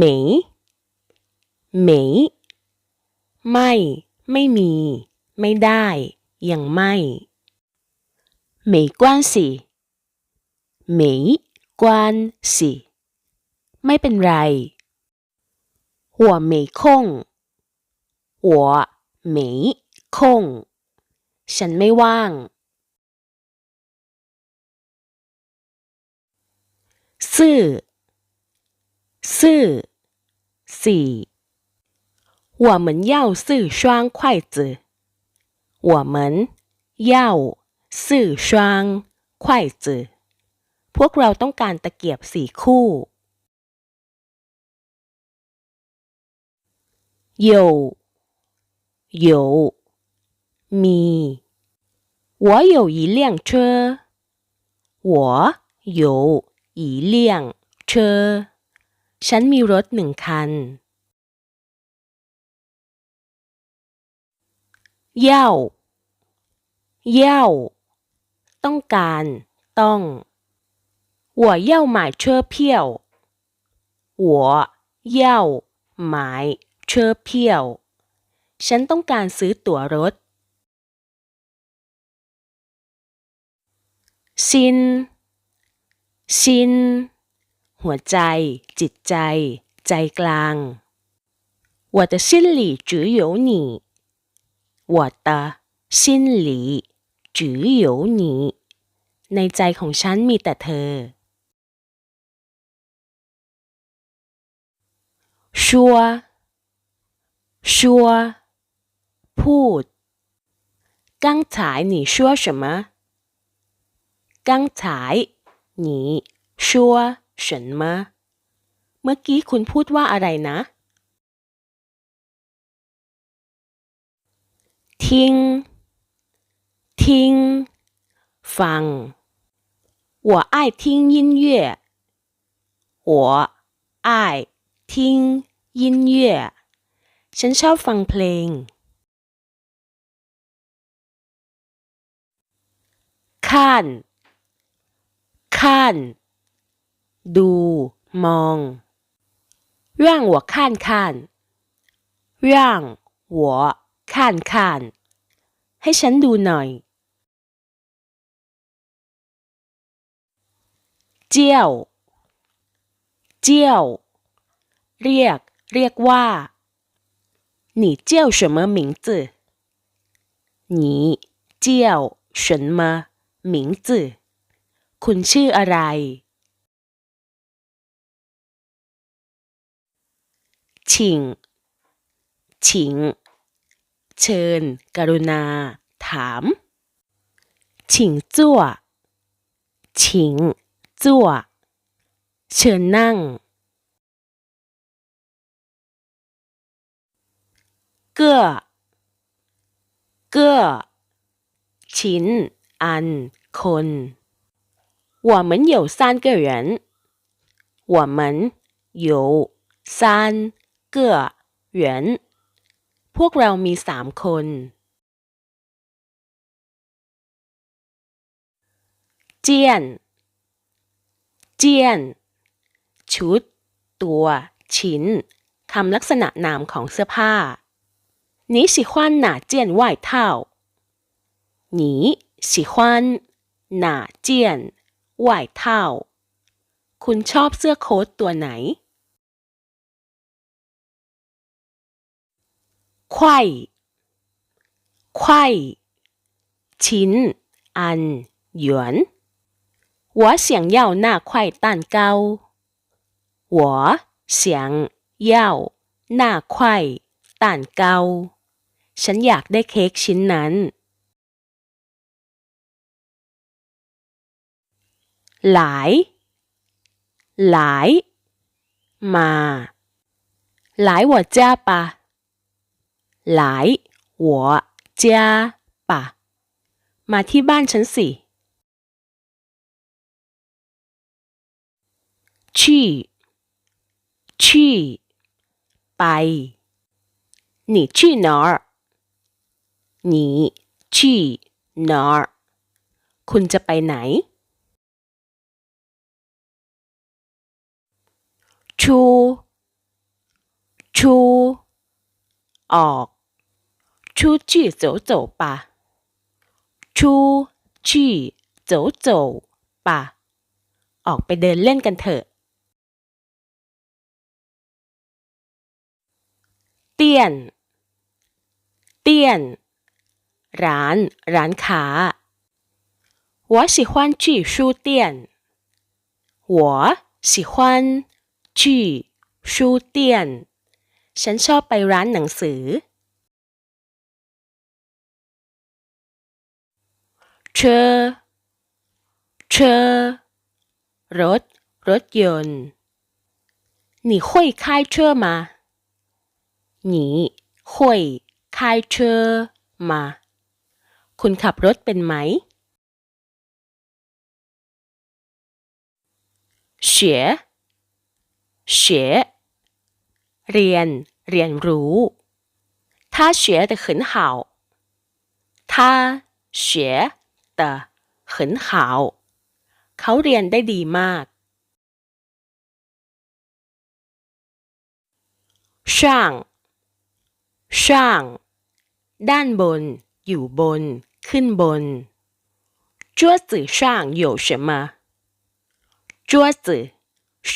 没没ไม่ ไม่มี ไม่ได้ ยังไม่没关系没关系ไม่เป็นไร我没空我没空ฉันไม่ว่างซื่อ ซื่อสี่我们要四双筷子我们要四双筷子พวกเราต้องการตะเกียบสี่คู่有有มี 我有一辆车我有一辆车 ฉันมีรถหนึ่งคัน要要ต้องการ ต้อง我要买车票我要买车票ฉันต้องการซื้อตั๋วรถซินซิน หัวใจ จิตใจ ใจกลาง我的心里只有你我的心里只有你ในใจของฉันมีแต่เธอชัวชัวพูด刚才你说什么刚才你说 什么เมื่อกี้คุณพูดว่าอะไรนะ ทิ้ง ทิ้ง ฟัง我爱听音乐我爱听音乐ฉันชอบฟังเพลงข้านข้าน ดู มอง让我看看让我看看ให้ฉันดูหน่อย เจียว เจียว เรียก เรียกว่า你叫什么名字你叫什么名字คุณชื่ออะไร ชิง ชิง เชิญ กรุณา ถาม ชิงจั่วชิงจั่วเชิญนั่ง เก้อ เก้อ ชิ้น อัน คน我们有三个人我们有三 个人พวกเรามีสามคน เจียน เจียน ชุด ตัว ชิ้น คำลักษณะนามของเสื้อผ้า你喜欢哪件外套你喜欢哪件外套คุณชอบเสื้อโค้ทตัวไหน ไขว้ไขว้ชิ้น อัน หยวน我想要那块蛋糕我想要那块蛋糕ฉันอยากได้เค้กชิ้นนั้น หลาย หลาย มา หลาย我家吧 หลาย我家吧มาที่บ้านฉันสิ去去ไป你去哪儿你去哪儿คุณจะไปไหน ชู 出ออก 出去走走吧出去走走吧ออกไปเดินเล่นกันเถอะเตี้ยน เตี้ยน ร้าน ร้านค้า我喜欢去书店我喜欢去书店ฉันชอบไปร้านหนังสือ เชอเชอรถ รถยนต์你会开车吗你会开车吗คุณขับรถเป็นไหม学学เรียน เรียนรู้他学得很好他学 得很好เขาเรียนได้ดีมากช่างช่าง ด้านบน อยู่บน ขึ้นบน桌子上有什么桌子上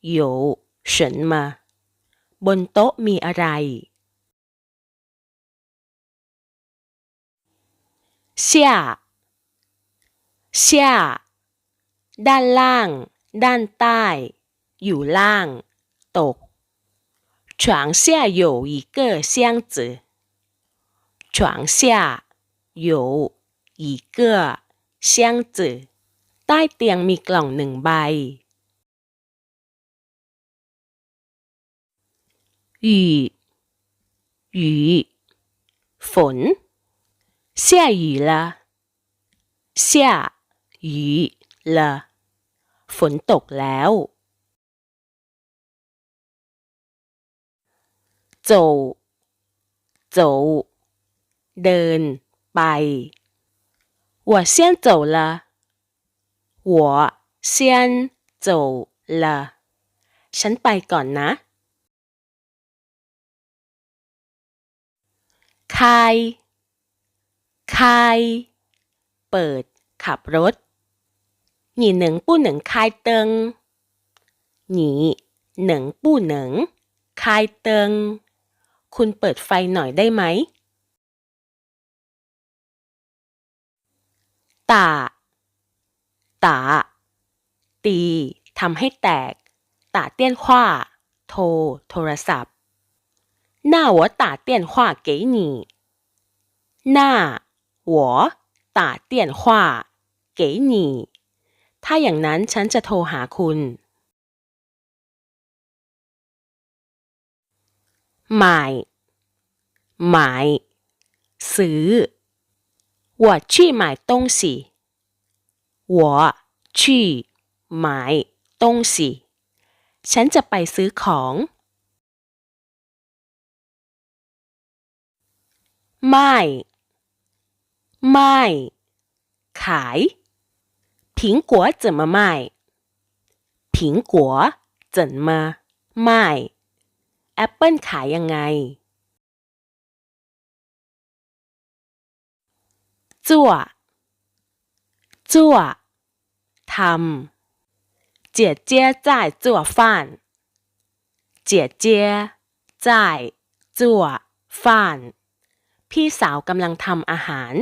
有什么บนโต๊ะมีอะไร 下下ด้านล่าง ด้านใต้ อยู่ล่าง ตก床下有一个箱子床下有一个箱子ใต้เตียงมีกล่องหนึ่งใบ雨雨ฝน 下雨了下雨了ฝนตกแล้ว走走เดิน ไป我先走了我先走了ฉันไปก่อนนะค ายคายเปิด ขับรถ你能不能开灯你能不能开灯คุณเปิดไฟหน่อยได้ไหมตาตาตีทำให้แตกตาเตี้ยนขว้าโทร โทรศัพท์那我打电话给你那 我打电话给你ถ้าอย่างนั้นฉันจะโทรหาคุณหมายหมายซื้อ我去买东西我去买东西ฉันจะไปซื้อของไม่ ไม่ขาย苹果怎么卖苹果怎么卖แอปเปิลขายยังไงจั่วจั่วทำ姐姐在做饭姐姐在做饭พี่สาวกำลังทำอาหาร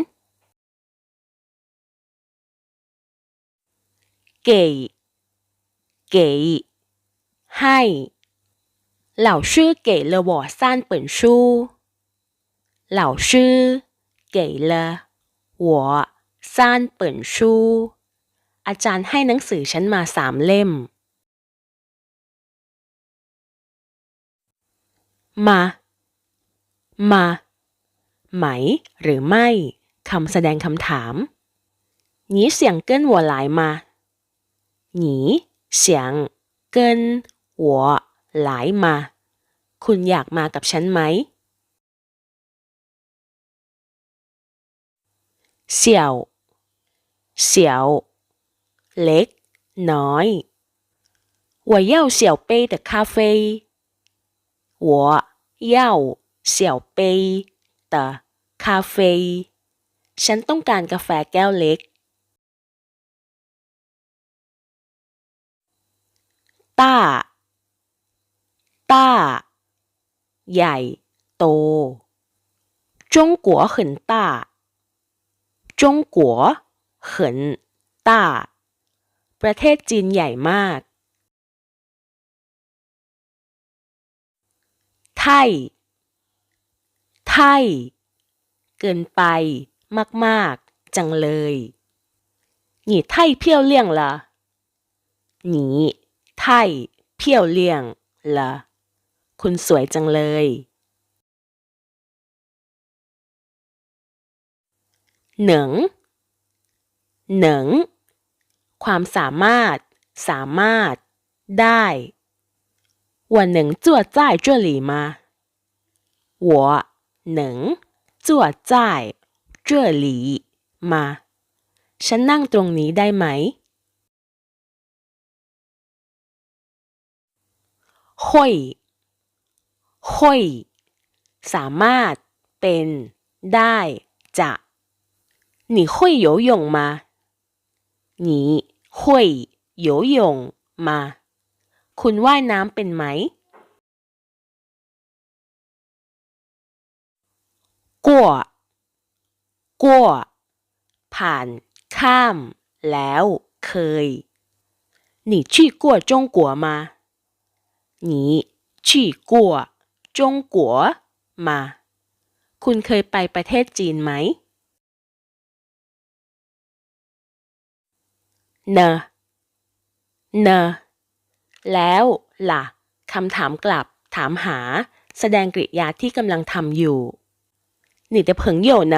给给ให้老师给了我三本书老师给了我三本书อาจารย์ให้หนังสือฉันมาสามเล่ม มา มา ไหม หรือไม่คำแสดงคำถาม你想跟我来吗 你想跟我来吗คุณอยากมากับฉันไหม小小เล็ก น้อย我要小杯的咖啡 我要小杯的咖啡ฉันต้องการกาแฟแก้วเล็ก ต้าต้าใหญ่ โต中国很大中国很大ประเทศจีนใหญ่มาก ไทย ไทย เกินไป มาก ๆ จังเลย你太漂亮了你 太漂亮了คุณสวยจังเลย เหนิง เหนิง ความสามารถ สามารถ ได้我能坐在这里吗我能坐在这里吗ฉันนั่งตรงนี้ได้ไหม ห้อยห้อยสามารถ เป็น ได้ จะ你会游泳吗你会游泳吗คุณว่ายน้ำเป็นไหมกั่วกั่วผ่าน ข้าม แล้ว เคย你去过中国吗 你去过中国吗คุณเคยไปประเทศจีนไหมเนอะเนอะแล้ว ล่ะ คำถามกลับ ถามหา แสดงกริยาที่กำลังทำอยู่你的朋友呢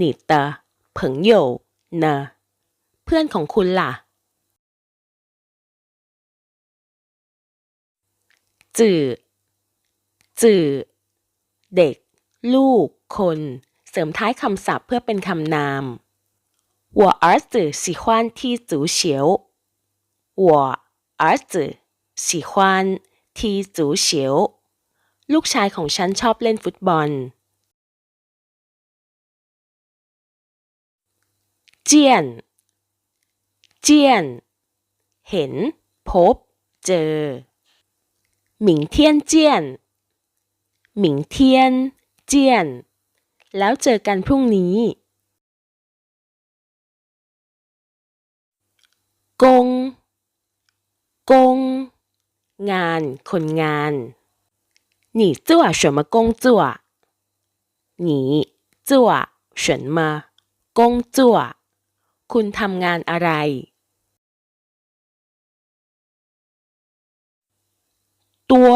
你的朋友呢เพื่อนของคุณล่ะ จื่อ จื่อ เด็ก ลูก คน เสริมท้ายคำศัพท์เพื่อเป็นคำนาม我儿子喜欢踢足球我儿子喜欢踢足球ลูกชายของฉันชอบเล่นฟุตบอลเจียน เจียน เห็น พบ เจอ 明天见明天见แล้วเจอกันพรุ่งนี้กง กง งาน คนงาน你做什么工作你做什么工作คุณทำงานอะไร ตัว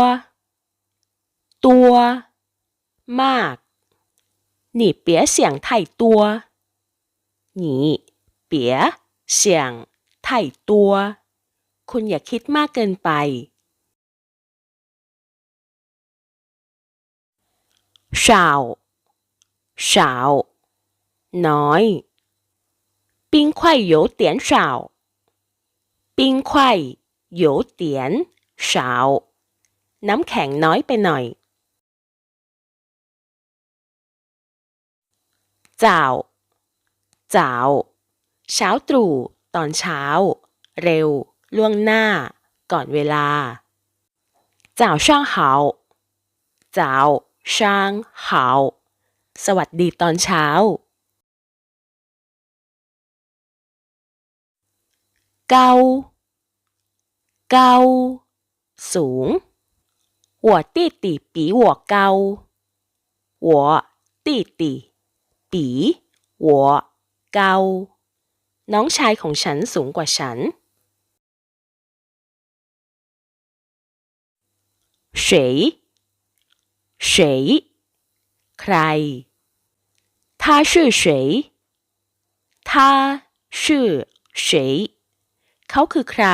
ตัว มาก你别想太多你别想太多คุณอย่าคิดมากเกินไป少少น้อย冰块有点少冰块有点少 น้ำแข็งน้อยไปหน่อยจ้าวจ้าวเช้าตรู่ ตอนเช้า เร็ว ล่วงหน้า ก่อนเวลาจ้าวช่างเหาจ้าวช่างเหาสวัสดีตอนเช้า เก้า เก้า สูง 我弟弟比我高我弟弟比我高น้องชายของฉันสูงกว่าฉัน谁谁ใคร他是谁他是谁เขาคือใคร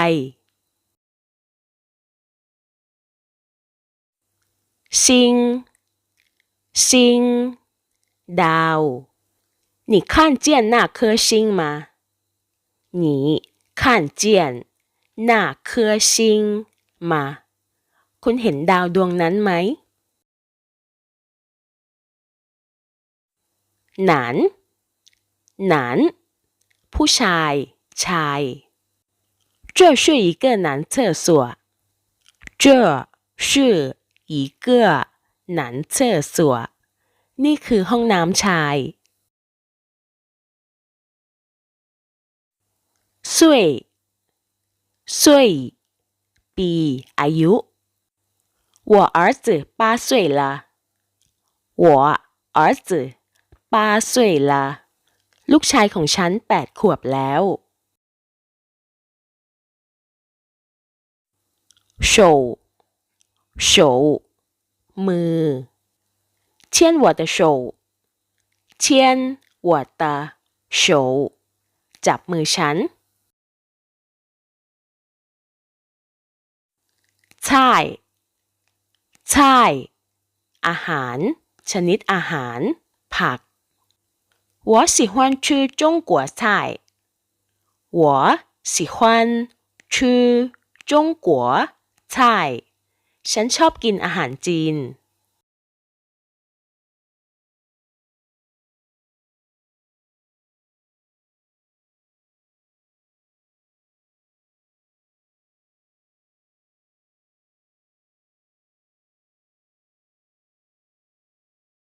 ซิงซิงดาว你看见那颗星吗你看见那颗星吗 คุณเห็นดาวดวงนั้นไหม หนาน หนาน ผู้ชาย ชาย这是一个男厕所这是 一个男厕所นี่คือห้องน้ำชาย岁岁ปี อายุ我儿子八岁了我儿子八岁了ลูกชายของฉันแปดขวบแล้ว 手 手มือ牵我的手牵我的手จับมือฉัน菜菜อาหาร ชนิดอาหาร ผัก我喜欢吃中国菜我喜欢吃中国菜 ฉันชอบกินอาหารจีน